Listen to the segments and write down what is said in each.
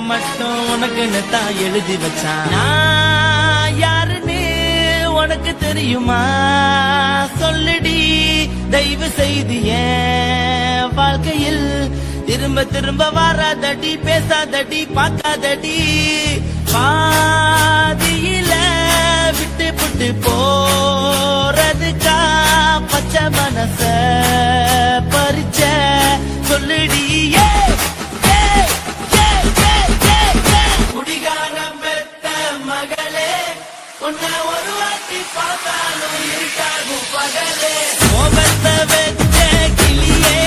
மட்டும் உனக்குன்னு தான் எழுதி வச்சான். நான் யாருன்னு உனக்கு தெரியுமா? சொல்லுடி தயவு செய்து வாழ்க்கையில் திரும்ப திரும்ப வராதடி பேசாதடி பார்க்காதடி. பாதியில விட்டு விட்டு போறதுக்கா பச்சை மனச பறிச்ச சொல்லுடி பார்த்தாலும் இருட்டாகும் பகலே கோபத்தை வச்ச கிளியே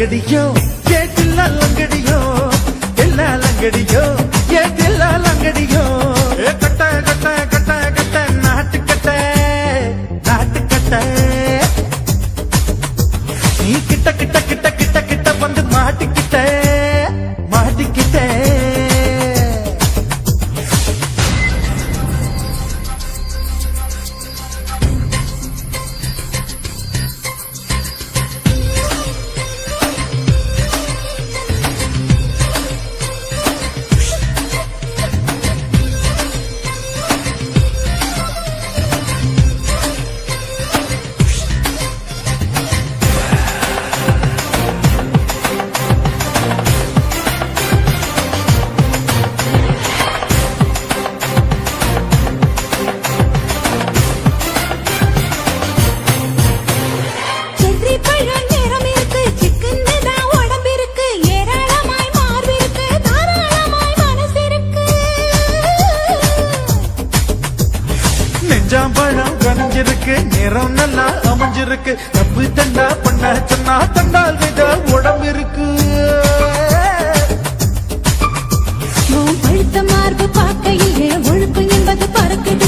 தில்லாலங்கடியோ நெஞ்சாம்பழம் கனிஞ்சிருக்கு. நிறம் நல்லா அமைஞ்சிருக்கு. தப்பு தண்டா பண்ண சொன்னா தண்டால் வித உடம்பு இருக்கு. பழுத்த மார்பு பார்க்கையில் ஒழுக்கம் என்பது பறக்குது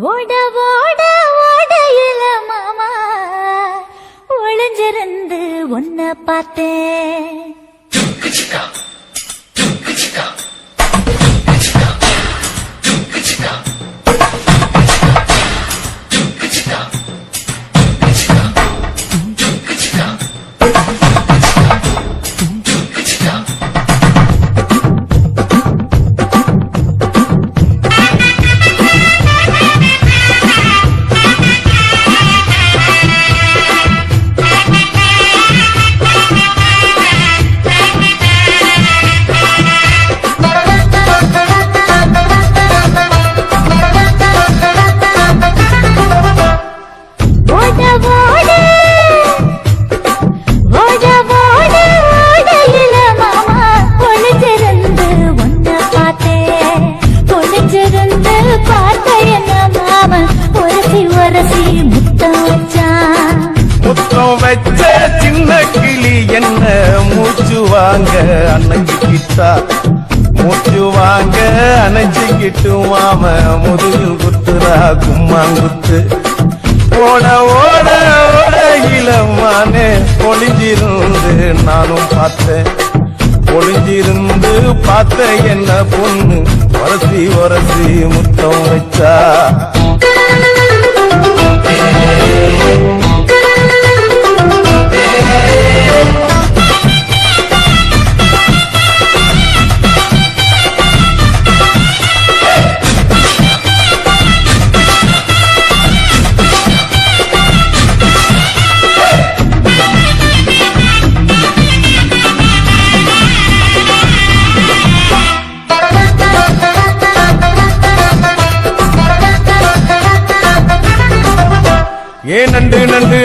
ஓட ஓட ஓட ஓடையில மாமா. ஒளிஞ்சிருந்து உன்னை பார்த்தேன். என்ன மூச்சு வாங்க அணைஞ்சுக்கிட்டா மூச்சு வாங்க அணைஞ்சிக்கிட்டு மாம முதுகில் குத்துறா கும்மாங்குத்து ஓட ஓட ஓட இளமானே ஒளிஞ்சிருந்து நானும் பார்த்தேன் ஒளிஞ்சிருந்து பார்த்த என்ன பொண்ணு வரசி வரசி முத்தம் வச்சா ஏன்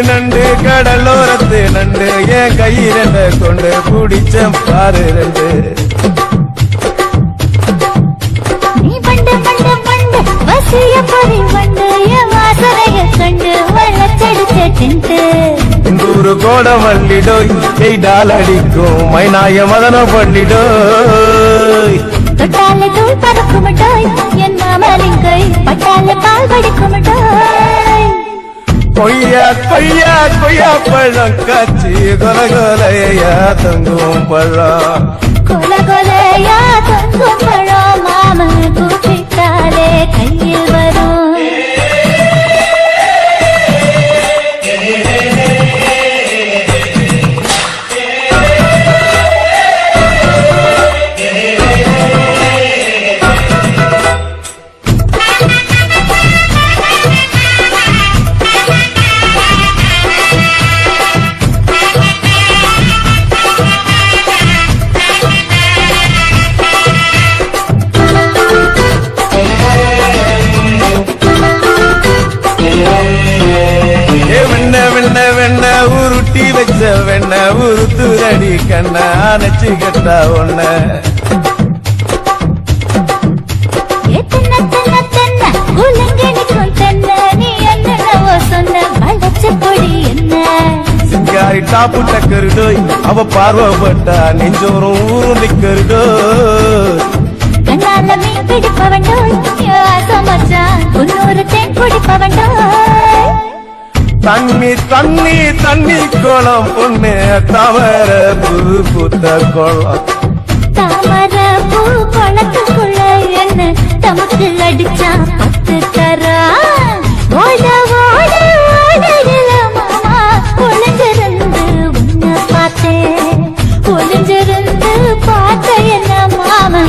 நண்டு கடலோரத்து நண்டு என் கையிரண்ட கொண்டு பிடிச்ச பாரு ரெண்டு நீ பண்டு பண்டு பண்டு வசிய பொறி வண்டு என் வாசனைய கண்டு வள்ளச்செடுத்த திண்டு இந்தூரு கோட மல்லிடோய் எய்டால் அடிக்கும் மைனாய மதன பள்ளிடோய் தொட்டால தூள் பறக்குமட்டோய் என் மாமலின் கை பட்டால பால் வடிக்குமட்டோய் கொய்யா கொய்யா கொய்யா பழம் காட்சி கொல கொலையா தங்கும் பழம். கொல கொலையா தொங்கும் பழம் மாமன் கூப்பிட்டாலே கையில் வரும். கொடி என்ன? சிங்காரி டாப்பு டக்கருடோய் அவ பார்வப்பட்டா நெஞ்சோறும் ஊரும் நிக்கருடோய் கண்ணால மீன் பிடிப்பவண்டோய் தேன் குடிப்பவண்டோய் தண்ணி தண்ணி தண்ணி குளம் பொண்ணு தவற பூ புத்த குளம். தவற பூ குளத்துக்குள்ள என்ன? தமக்கு அடிச்சா பத்து தரா? ஓட ஓட ஓட பார்த்த என்ன மாமா?